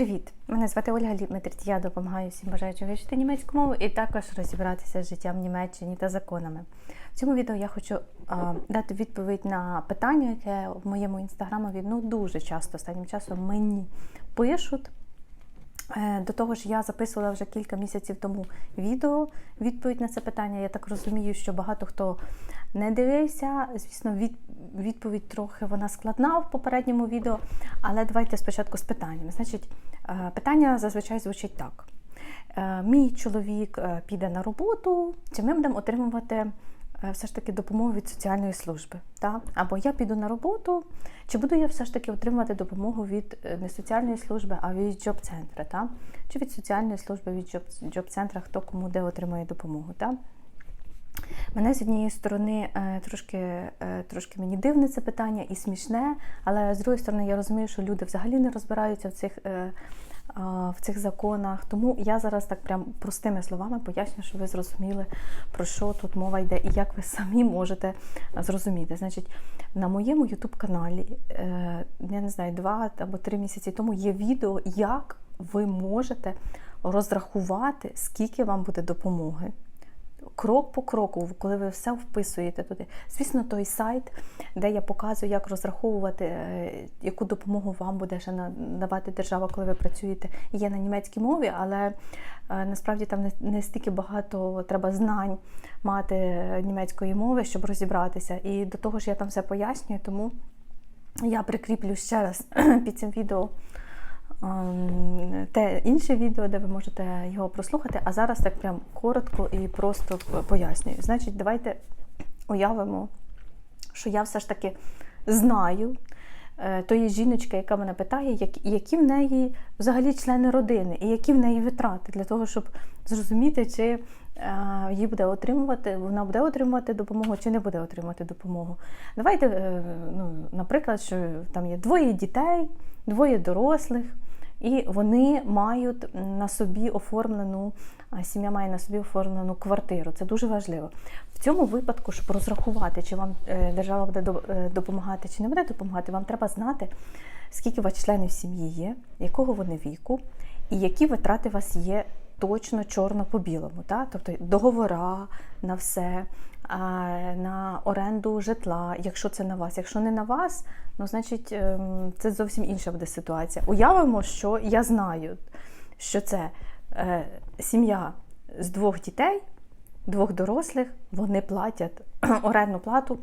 Привіт! Мене звати Ольга Ліпметрить. Я допомагаю всім бажаючим вивчити німецьку мову і також розібратися з життям Німеччині та законами. В цьому відео я хочу а, дати відповідь на питання, яке в моєму інстаграмові ну, дуже часто останнім часом мені пишуть. Е, До того ж, я записувала вже кілька місяців тому відео відповідь на це питання. Я так розумію, що багато хто не дивився. Звісно, від, відповідь трохи вона складна в попередньому відео. Але давайте спочатку з питаннями. Значить, е, питання зазвичай звучить так: Е, мій чоловік піде на роботу, чи ми будемо отримувати все ж таки допомогу від соціальної служби? Та? Або я піду на роботу, чи буду я все ж таки отримувати допомогу від е, не соціальної служби, а від джоб-центра? Та? Чи від соціальної служби, від джоб- джоб-центра, хто кому де отримує допомогу? Та? Мене з однієї сторони е, трошки, е, трошки мені дивне це питання і смішне, але з другої сторони я розумію, що люди взагалі не розбираються в цих, е, в цих законах. Тому я зараз так прям простими словами поясню, щоб ви зрозуміли, про що тут мова йде і як ви самі можете зрозуміти. Значить, на моєму ютуб-каналі, е, я не знаю, два або три місяці тому є відео, як ви можете розрахувати, скільки вам буде допомоги крок по кроку, коли ви все вписуєте туди. Звісно, той сайт, де я показую, як розраховувати, е, яку допомогу вам буде ще надавати держава, коли ви працюєте, є на німецькій мові, але е, насправді там не, стільки багато треба знань мати німецької мови, щоб розібратися. І до того ж я там все пояснюю, тому я прикріплю ще раз під цим відео те інше відео, де ви можете його прослухати. А зараз так прям коротко і просто пояснюю. Значить, давайте уявимо, що я все ж таки знаю е, тої жіночки, яка мене питає, які в неї взагалі члени родини, і які в неї витрати для того, щоб зрозуміти, чи е, їй буде отримувати, вона буде отримувати допомогу чи не буде отримувати допомогу. Давайте, е, ну, наприклад, що там є двоє дітей, двоє дорослих. І вони мають на собі оформлену, сім'я має на собі оформлену квартиру. Це дуже важливо. В цьому випадку, щоб розрахувати, чи вам е, держава буде е, допомагати, чи не буде допомагати, вам треба знати, скільки у вас членів сім'ї є, якого вони віку, і які витрати у вас є точно чорно по білому. Тобто договора на все, на оренду житла, якщо це на вас. Якщо не на вас, ну значить ем, це зовсім інша буде ситуація. Уявимо, що я знаю, що це е, сім'я з двох дітей, двох дорослих, вони платять орендну плату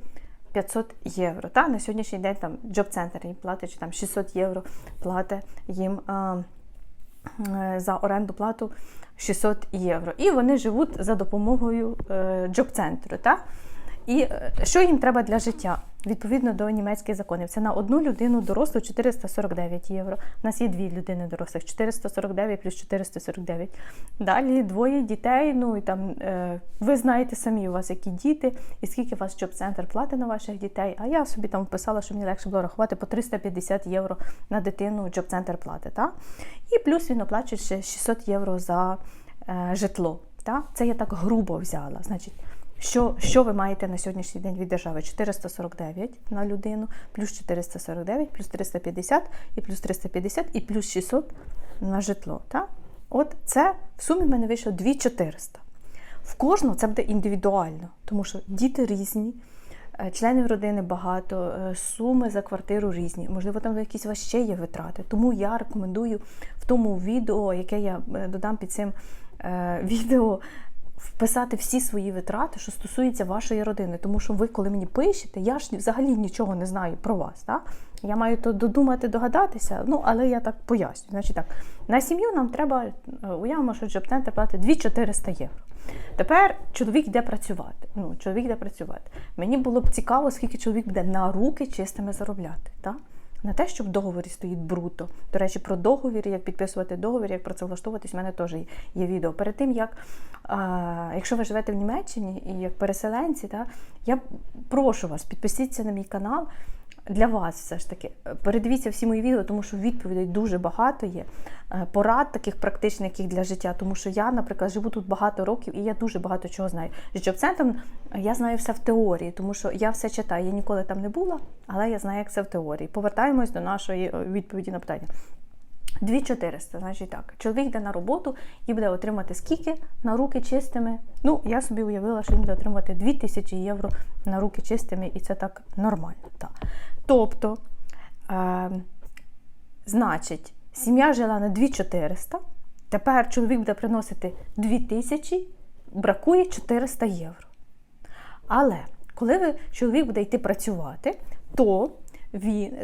500 євро. Та? На сьогоднішній день там джоб-центр їм платить, чи там 600 євро платить їм. е, е, за оренду плату 600 євро. І вони живуть за допомогою е, джоб-центру. Так? І е, що їм треба для життя? Відповідно до німецьких законів. Це на одну людину дорослу 449 євро. У нас є дві людини дорослих 449 плюс 449. Далі двоє дітей. Ну і там е, ви знаєте самі, у вас які діти, і скільки у вас джоб-центр платить на ваших дітей. А я собі там вписала, що мені легше було рахувати по 350 євро на дитину джоб-центр платить. Та? І плюс він оплачує ще 600 євро за е, житло. Та? Це я так грубо взяла. Значить, що, що ви маєте на сьогоднішній день від держави? 449 на людину, плюс 449, плюс 350, і плюс 350, і плюс 600 на житло. Так? От це в сумі в мене вийшло 2400. В кожного це буде індивідуально, тому що діти різні, е, членів родини багато, е, суми за квартиру різні. Можливо, там якісь у вас ще є витрати. Тому я рекомендую в тому відео, яке я е, додам під цим відео, вписати всі свої витрати, що стосується вашої родини. Тому що ви, коли мені пишете, я ж взагалі нічого не знаю про вас. Так? Я маю то додумати, догадатися, ну але я так поясню. Значить так, на сім'ю нам треба, е, уявимо, що джоб-центр платить 2400 євро. Тепер чоловік йде працювати. Ну, чоловік йде працювати. Мені було б цікаво, скільки чоловік буде на руки чистими заробляти. Так? Не те, що в договорі стоїть бруто. До речі, про договір, як підписувати договір, як працевлаштовуватись, в мене теж є відео. Перед тим, як а, якщо ви живете в Німеччині і як переселенці, та, я прошу вас, підписіться на мій канал. Для вас все ж таки передивіться всі мої відео, тому що відповідей дуже багато є. Е, Порад таких практичних яких для життя, тому що я, наприклад, живу тут багато років і я дуже багато чого знаю. З джоб-центром я знаю все в теорії, тому що я все читаю. Я ніколи там не була, але я знаю, як це в теорії. Повертаємось до нашої е, відповіді на питання. 2400, значить так. Чоловік йде на роботу і буде отримати скільки на руки чистими. Ну, я собі уявила, що він буде отримувати 2000 євро на руки чистими, і це так нормально. Так. Тобто, е, значить, сім'я жила на 2400, тепер чоловік буде приносити 2000, бракує 400 євро. Але коли чоловік буде йти працювати, то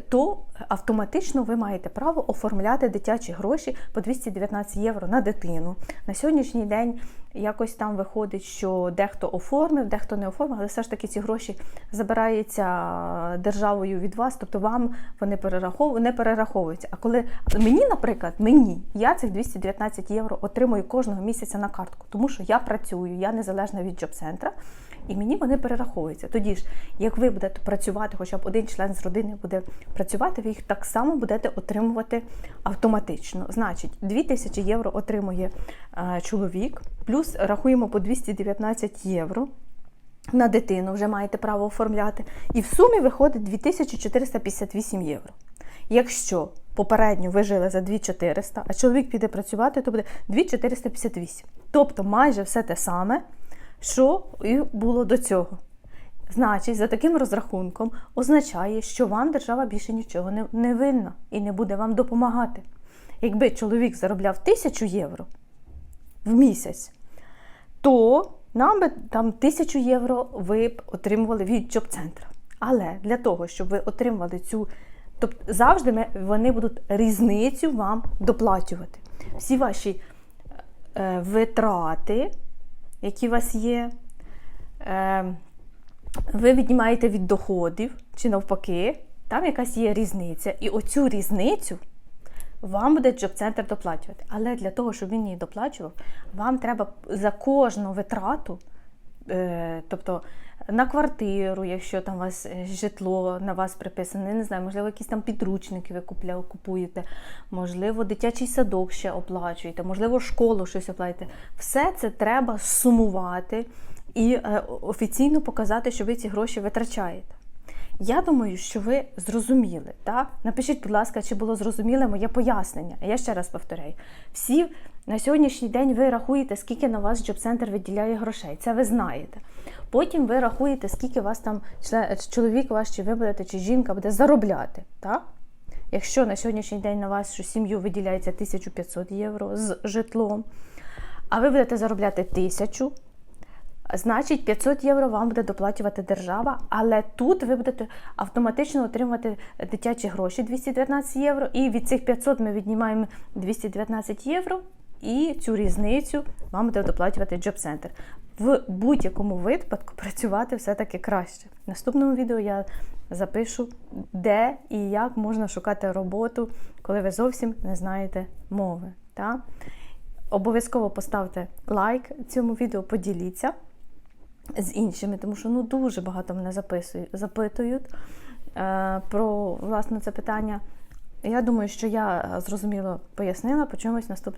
то автоматично ви маєте право оформляти дитячі гроші по 219 євро на дитину. На сьогоднішній день якось там виходить, що дехто оформив, дехто не оформив, але все ж таки ці гроші забираються державою від вас, тобто вам вони перерахов... не перераховуються. А коли мені, наприклад, мені я цих 219 євро отримую кожного місяця на картку, тому що я працюю, я незалежна від джоб-центра і мені вони перераховуються. Тоді ж, як ви будете працювати, хоча б один член з родини буде працювати, ви їх так само будете отримувати автоматично. Значить, 2000 євро отримує е, чоловік, плюс рахуємо по 219 євро. На дитину вже маєте право оформляти. І в сумі виходить 2458 євро. Якщо попередньо ви жили за 2400, а чоловік піде працювати, то буде 2458. Тобто майже все те саме, що і було до цього. Значить, за таким розрахунком означає, що вам держава більше нічого не, не винна і не буде вам допомагати. Якби чоловік заробляв 1000 євро в місяць, то нам би там 1000 євро ви б отримували від джоб-центра. Але для того, щоб ви отримували цю, тобто завжди ми, вони будуть різницю вам доплачувати. Всі ваші е, витрати, які у вас є, е, ви віднімаєте від доходів чи навпаки, там якась є різниця. І оцю різницю вам буде джоб-центр доплачувати. Але для того, щоб він її доплачував, вам треба за кожну витрату, е, тобто на квартиру, якщо там у вас е, житло на вас приписане, не знаю, можливо, якісь там підручники ви купля, купуєте, можливо, дитячий садок ще оплачуєте, можливо, школу щось оплачуєте. Все це треба сумувати і е, офіційно показати, що ви ці гроші витрачаєте. Я думаю, що ви зрозуміли. Так? Напишіть, будь ласка, чи було зрозуміле моє пояснення. Я ще раз повторяю: всі на сьогоднішній день ви рахуєте, скільки на вас джоб-центр виділяє грошей. Це ви знаєте. Потім ви рахуєте, скільки вас там чоловік ваш, чи ви будете, чи жінка буде заробляти. Так? Якщо на сьогоднішній день на вашу сім'ю виділяється 1500 євро з житлом, а ви будете заробляти 1000, Значить, 500 євро вам буде доплачувати держава, але тут ви будете автоматично отримувати дитячі гроші 219 євро. І від цих 500 ми віднімаємо 219 євро, і цю різницю вам буде доплачувати Джоб-центр. В будь-якому випадку працювати все-таки краще. В наступному відео я запишу, де і як можна шукати роботу, коли ви зовсім не знаєте мови. Та? Обов'язково поставте лайк цьому відео, поділіться з іншими, тому що ну дуже багато мене запитують е, про власне це питання. Я думаю, що я зрозуміло пояснила, по чомусь наступне.